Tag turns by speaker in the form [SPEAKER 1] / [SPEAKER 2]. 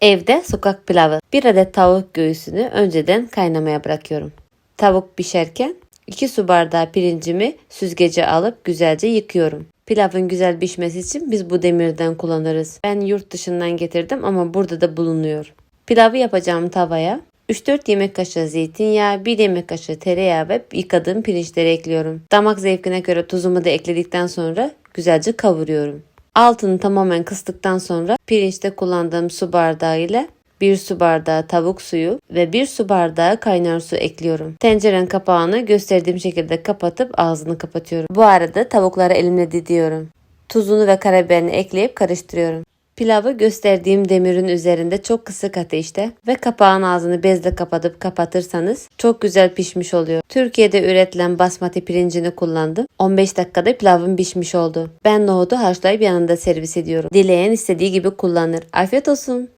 [SPEAKER 1] Evde sokak pilavı. Bir adet tavuk göğsünü önceden kaynamaya bırakıyorum. Tavuk pişerken 2 su bardağı pirincimi süzgece alıp güzelce yıkıyorum. Pilavın güzel pişmesi için biz bu demirden kullanırız. Ben yurt dışından getirdim ama burada da bulunuyor. Pilavı yapacağım tavaya 3-4 yemek kaşığı zeytinyağı, 1 yemek kaşığı tereyağı ve yıkadığım pirinçleri ekliyorum. Damak zevkine göre tuzumu da ekledikten sonra güzelce kavuruyorum. Altını tamamen kıstıktan sonra pirinçte kullandığım su bardağı ile 1 su bardağı tavuk suyu ve 1 su bardağı kaynar su ekliyorum. Tencerenin kapağını gösterdiğim şekilde kapatıp ağzını kapatıyorum. Bu arada tavukları elimle didiyorum. Tuzunu ve karabiberini ekleyip karıştırıyorum. Pilavı gösterdiğim demirin üzerinde çok kısık ateşte ve kapağın ağzını bezle kapatıp kapatırsanız çok güzel pişmiş oluyor. Türkiye'de üretilen basmati pirincini kullandım. 15 dakikada pilavım pişmiş oldu. Ben nohudu haşlayıp yanında servis ediyorum. Dileyen istediği gibi kullanır. Afiyet olsun.